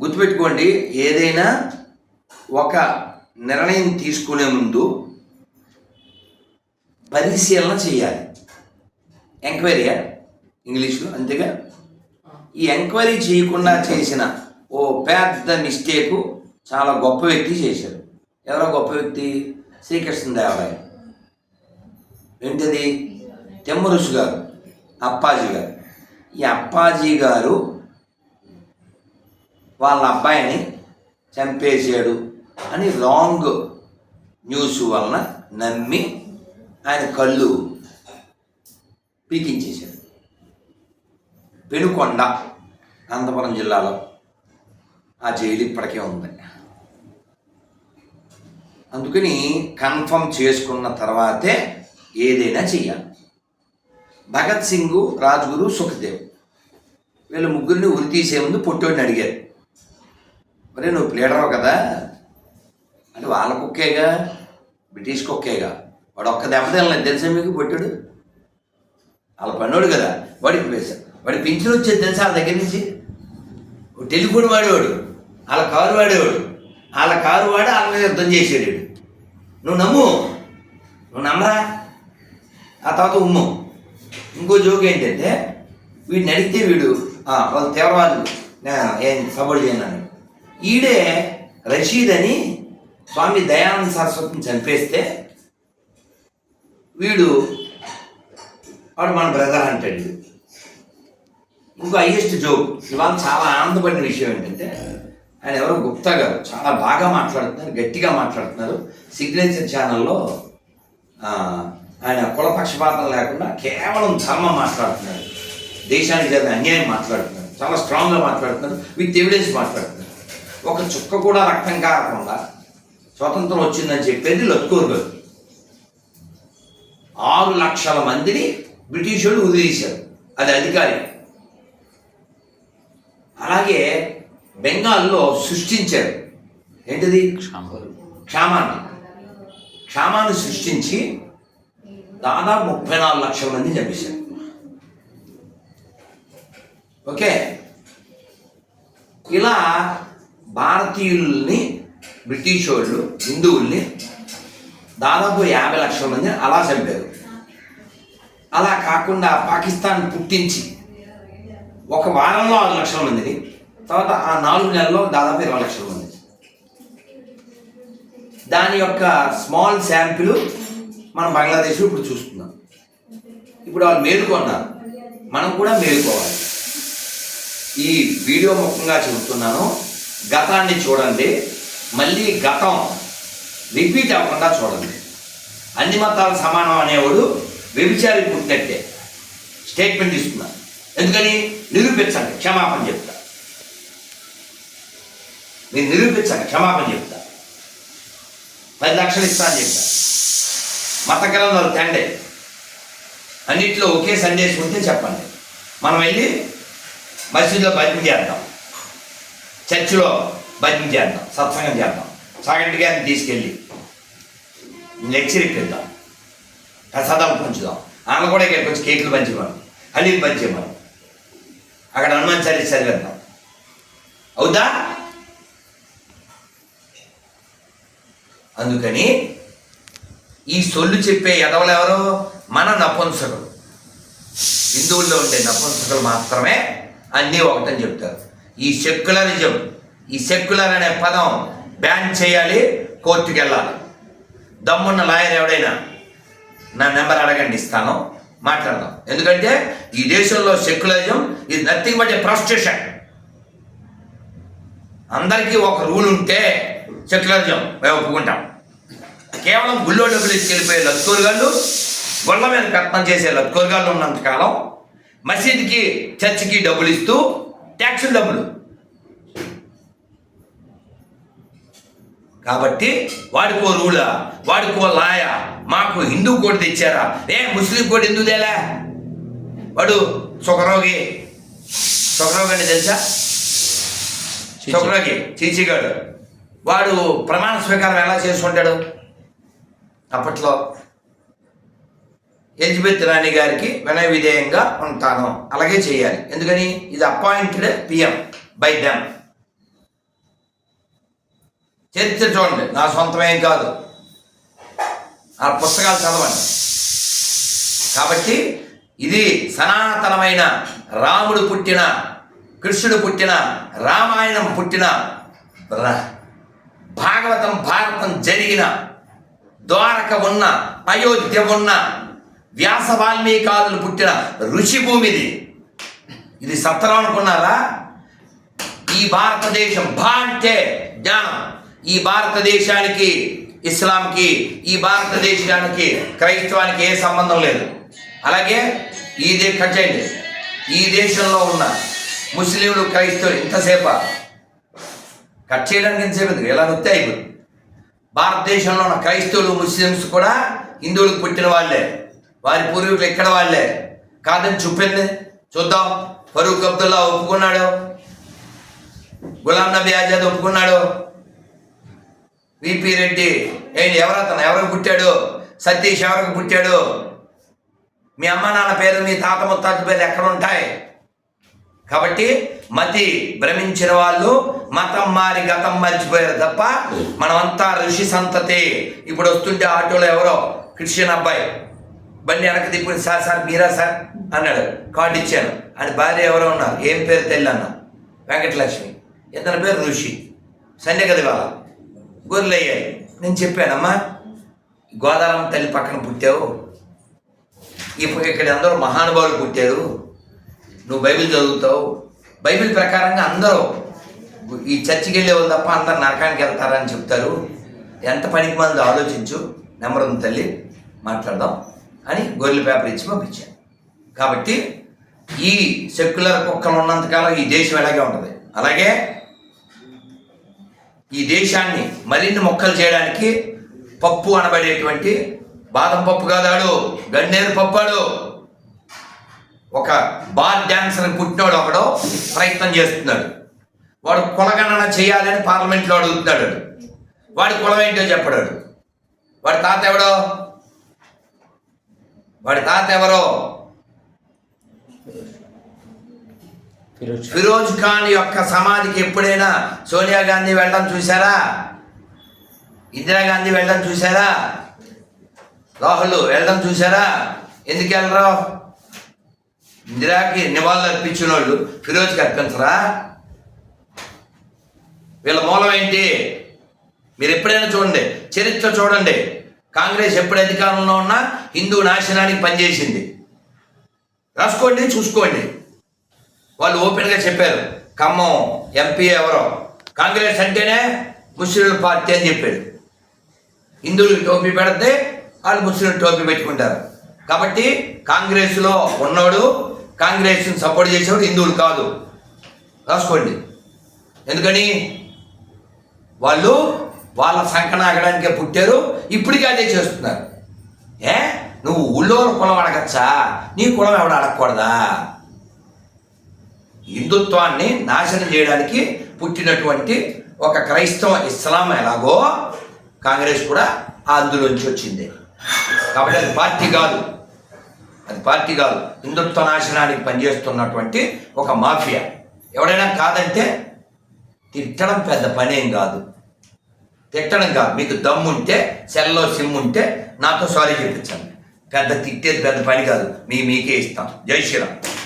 గుర్తుపెట్టుకోండి ఏదైనా ఒక నిర్ణయం తీసుకునే ముందు పరిశీలన చేయాలి. ఎంక్వైరీయా ఇంగ్లీష్లో అంతేగా? ఈ ఎంక్వైరీ చేయకుండా చేసిన ఓ పెద్ద మిస్టేకు చాలా గొప్ప వ్యక్తి చేశారు ఎవరో గొప్ప వ్యక్తి? శ్రీకృష్ణదేవరాయ ఏంటిది? తెమ్మరుసు గారు అప్పాజీ గారు. ఈ అప్పాజీ గారు వాళ్ళ అబ్బాయిని చంపేశాడు అని రాంగ్ న్యూస్ వలన నమ్మి ఆయన కళ్ళు పీకించేశాడు. పెనుకొండ అనంతపురం జిల్లాలో ఆ జైలు ఇప్పటికే ఉంది. అందుకని కన్ఫర్మ్ చేసుకున్న తర్వాతే ఏదైనా చెయ్యాలి. భగత్ సింగ్ రాజ్గురు సుఖదేవ్ వీళ్ళ ముగ్గురిని ఉరి తీసే ముందు పొట్టోడిని అడిగారు. మరి నువ్వు ప్లేడరావు కదా. అంటే వాళ్ళ కుక్కేగా బ్రిటిష్ కుక్కేగా. వాడు ఒక్క దెబ్బ తినలేదు తెలుసా మీకు పొట్టాడు వాళ్ళ పన్నోడు కదా వాడికి వేశాడు వాడి పింఛన్ వచ్చేది తెలుసా వాళ్ళ దగ్గర నుంచి? టెలిఫోన్ వాడేవాడు వాళ్ళ కారు వాడేవాడు. వాళ్ళ కారు వాడి వాళ్ళ మీద యుద్ధం చేసేవాడు నువ్వు నమ్ము. నువ్వు నమ్మరా? ఆ తర్వాత ఉమ్ము. ఇంకో జోక్ ఏంటంటే వీడిని అడిగితే వీడు వాళ్ళు తీవ్రవాదులు ఏం సపోర్ట్ చేయను ఈడే రషీద్ అని స్వామి దయానంద సరస్వతిని చంపేస్తే వీడు వాడు మన బ్రదర్ అంటాడు. ఇంకో హైయెస్ట్ జోక్ ఇవాళ చాలా ఆనందపడిన విషయం ఏంటంటే ఆయన ఎవరో గుప్తా గారు చాలా బాగా మాట్లాడుతున్నారు గట్టిగా మాట్లాడుతున్నారు. సిగ్నేచర్ ఛానల్లో ఆయన కులపక్షపాతం లేకుండా కేవలం ధర్మం మాట్లాడుతున్నారు. దేశానికి జరిగిన అన్యాయం మాట్లాడుతున్నారు. చాలా స్ట్రాంగ్గా మాట్లాడుతున్నారు. విత్ ఎవిడెన్స్ మాట్లాడుతున్నారు. ఒక చుక్క కూడా రక్తం కారకుండా స్వతంత్రం వచ్చిందని చెప్పేది లత్కూర్ గారు ఆరు లక్షల మందిని బ్రిటిష్ వాళ్ళు వదిలేశారు అది అధికారి. అలాగే బెంగాల్లో సృష్టించారు. ఏంటిది? క్షామాన్ని. క్షామాన్ని సృష్టించి దాదాపు ముప్పై నాలుగు లక్షల మంది చంపేశారు. ఓకే? ఇలా భారతీయుల్ని బ్రిటిష్ వాళ్ళు హిందువుల్ని దాదాపు యాభై లక్షల మంది అలా చంపారు. అలా కాకుండా పాకిస్తాన్ పుట్టించి ఒక వారంలో ఆరు లక్షల మందిని తర్వాత ఆ నాలుగు నెలల్లో దాదాపు ఇరవై లక్షల మంది. దాని యొక్క స్మాల్ శాంపిల్ మనం బంగ్లాదేశ్లో ఇప్పుడు చూస్తున్నాం. ఇప్పుడు వాళ్ళు మేలుకొన్నారు. మనం కూడా మేలుకోవాలి. ఈ వీడియో ముఖంగా చెబుతున్నాను. గతాన్ని చూడండి మళ్ళీ గతం రిపీట్ అవ్వకుండా చూడండి. అన్ని మతాలు సమానం అనేవాడు వ్యభిచారి పుట్టినట్టే స్టేట్మెంట్ ఇస్తున్నా ఎందుకని? నిరూపించండి క్షమాపణ చెప్తా. మీరు నిరూపించండి క్షమాపణ చెప్తా. పది లక్షలు ఇస్తా అని చెప్తా మత గ్రంథాలు తండే. అన్నింటిలో ఒకే సందేశం ఉంటే చెప్పండి. మనం వెళ్ళి మసీదులో భజన చేద్దాం. చర్చిలో భజన చేద్దాం సత్సంగం చేద్దాం. సాగంటి గారిని తీసుకెళ్ళి లెక్చర్ ఇప్పిద్దాం ప్రసాదాలు పంచుదాం. ఆమె కూడా ఇక్కడికి వచ్చి కేకులు పంచేవాడు హలీలు పంచేవాడు అక్కడ హనుమాన్ చాలీస్ చదివేద్దాం. అవుదా అందుకని ఈ సొల్లు చెప్పే ఎదవలు ఎవరు? మన నపుంసకులు. హిందువుల్లో ఉండే నపుంసకులు మాత్రమే అన్నీ ఒకటని చెప్తారు. ఈ సెక్యులరిజం ఈ సెక్యులర్ అనే పదం బ్యాన్ చేయాలి కోర్టుకి వెళ్ళాలి. దమ్మున్న లాయర్ ఎవడైనా నా నెంబర్ అడగండి ఇస్తాను మాట్లాడదాం. ఎందుకంటే ఈ దేశంలో సెక్యులరిజం ఇది నథింగ్ బట్ ఏ ప్రాస్టిట్యూషన్ అందరికీ ఒక రూల్ ఉంటే సెక్యులరిజం మేము ఒప్పుకుంటాం. కేవలం గుళ్ళో డబ్బులు తీసుకెళ్ళిపోయే లత్కూరుగాళ్ళు గుళ్ళ మీద కట్నం చేసే లత్కూరుగాళ్ళు ఉన్నంతకాలం మసీద్కి చర్చికి డబ్బులు ఇస్తూ ట్యాక్సులు డబ్బులు. కాబట్టి వాడికో రూలా వాడికో లాయ మాకు హిందూ కోడి తెచ్చారా? ఏ ముస్లిం కోడి ఎందుకు తేలే? వాడు సుఖరోగి సుఖరోగి అంటే తెలుసా? సుఖరోగి చీచిగాడు. వాడు ప్రమాణ స్వీకారం ఎలా చేసుకుంటాడు? అప్పట్లో ఎలిజబెత్ రాణి గారికి వినయ విధేయంగా ఉంటాను. అలాగే చేయాలి. ఎందుకని? ఇది అపాయింటెడ్ పిఎం బై దెమ్ చరిత్ర చూడండి. నా సొంతమేం కాదు. ఆ పుస్తకాలు చదవండి. కాబట్టి ఇది సనాతనమైన రాముడు పుట్టిన కృష్ణుడు పుట్టిన రామాయణం పుట్టిన ర- భాగవతం భారతం జరిగిన ద్వారక ఉన్న అయోధ్య ఉన్న వ్యాస వాల్మీకాదులు పుట్టిన ఋషి భూమిది. ఇది సత్రం అనుకున్నారా? ఈ భారతదేశం భా అంటే జ్ఞానం. ఈ భారతదేశానికి ఇస్లాంకి ఈ భారతదేశానికి క్రైస్తవానికి ఏ సంబంధం లేదు. అలాగే ఈ దే కట్ చేయండి. ఈ దేశంలో ఉన్న ముస్లింలు క్రైస్తవులు ఇంతసేప కట్ చేయడానికి ఎంతసేపు ఎందుకు? ఇలా నొత్తే అయిపోయింది భారతదేశంలో ఉన్న క్రైస్తవులు ముస్లిమ్స్ కూడా హిందువులకు పుట్టిన వాళ్ళే. వారి పూర్వీకులు ఎక్కడ వాళ్ళే? కాదని చూపింది చూద్దాం. ఫరూక్ అబ్దుల్లా ఒప్పుకున్నాడు? గులాం నబీ ఆజాద్ ఒప్పుకున్నాడు? విపి రెడ్డి. ఏంటి ఎవరతను ఎవరికి పుట్టాడు? సతీష్ ఎవరికి పుట్టాడు? మీ అమ్మ నాన్న పేరు మీ తాత ముత్తాత పేరు ఎక్కడ ఉంటాయి? కాబట్టి మతి భ్రమించిన వాళ్ళు మతం మారి గతం మర్చిపోయారు తప్ప మనమంతా ఋషి సంతతి. ఇప్పుడు వస్తుంటే ఆటోలో ఎవరో? క్రిస్టియన్ అబ్బాయి. బండి వెనక్కి తిప్పుకుని సార్ సార్ మీరా సార్? అన్నాడు. కార్డు ఇచ్చాను. అని భార్య ఎవరో ఉన్నారు. ఏం పేరు తెల్లి అన్న? వెంకటలక్ష్మి. ఇతని పేరు ఋషి. సండే కదా ఇవాళ. గొర్రెలు అయ్యాయి. నేను చెప్పానమ్మా గోదావరం తల్లి పక్కన పుట్టావు. ఇప్పుడు ఇక్కడ అందరూ మహానుభావులు పుట్టారు. నువ్వు బైబిల్ చదువుతావు. బైబిల్ ప్రకారంగా అందరూ ఈ చర్చికి వెళ్ళే వాళ్ళు తప్ప అందరు నరకానికి వెళ్తారని చెప్తారు. ఎంత పనికి మంది ఆలోచించు. నెంబర్ ఉంది తల్లి. మాట్లాడదాం. అని గొర్రెల పేపర్ ఇచ్చి పంపించాను కాబట్టి ఈ సెక్యులర్ కుక్కలు ఉన్నంతకాలం ఈ దేశం ఎలాగే ఉంటుంది. అలాగే ఈ దేశాన్ని మరిన్ని మొక్కలు చేయడానికి పప్పు అనబడేటువంటి బాదం పప్పు కాదాడు గన్నేరు పప్పాడు. ఒక బార్ డ్యాన్సర్ పుట్టినోడు ఒకడు ప్రయత్నం చేస్తున్నాడు. వాడు కులగణన చేయాలని పార్లమెంట్లో అడుగుతున్నాడు. వాడి కులం ఏంటో చెప్పడాడు వాడి తాత ఎవడో? వాడి తాత ఎవరో? ఫిరోజ్ ఖాన్. యొక్క సమాధికి ఎప్పుడైనా సోనియా గాంధీ వెళ్ళడం చూసారా ఇందిరాగాంధీ వెళ్ళడం చూసారా రాహుల్ వెళ్ళడం చూసారా ఎందుకు వెళ్ళరు? ఇందిరాకి నివాళులు అర్పించిన వాళ్ళు ఫిరోజ్కి అర్పించరా? వీళ్ళ మూలం ఏంటి? మీరు ఎప్పుడైనా చూడండి చరిత్ర చూడండి. కాంగ్రెస్ ఎప్పుడు అధికారంలో ఉన్నా హిందూ నాశనానికి పనిచేసింది. రాసుకోండి చూసుకోండి. వాళ్ళు ఓపెన్గా చెప్పారు ఖమ్మం ఎంపీ ఎవరో. కాంగ్రెస్ అంటేనే ముస్లిం పార్టీ అని చెప్పాడు హిందువులకు టోపీ పెడితే వాళ్ళు ముస్లిం టోపీ పెట్టుకుంటారు. కాబట్టి కాంగ్రెస్లో ఉన్నోడు కాంగ్రెస్ని సపోర్ట్ చేసేవాడు హిందువులు కాదు. రాసుకోండి. ఎందుకని? వాళ్ళు వాళ్ళ సంకనాగడానికే పుట్టారు ఇప్పటికీ అదే చేస్తున్నారు. ఏ? నువ్వు ఊళ్ళో కులం అడగచ్చా? నీ కులం ఎవడు అడగకూడదా? హిందుత్వాన్ని నాశనం చేయడానికి పుట్టినటువంటి ఒక క్రైస్తవ ఇస్లాం ఎలాగో కాంగ్రెస్ కూడా అందులోంచి వచ్చింది. కాబట్టి అది పార్టీ కాదు. అది పార్టీ కాదు. హిందుత్వ నాశనానికి పనిచేస్తున్నటువంటి ఒక మాఫియా. ఎవడైనా కాదంటే తిట్టడం పెద్ద పనేం కాదు. తిట్టడం కాదు మీకు దమ్ముంటే సెల్లో సిమ్ ఉంటే నాతో సారీ చెప్పించండి. పెద్ద తిట్టేది పెద్ద పని కాదు. మీ మీకే ఇస్తాం. జై శ్రీరామ్.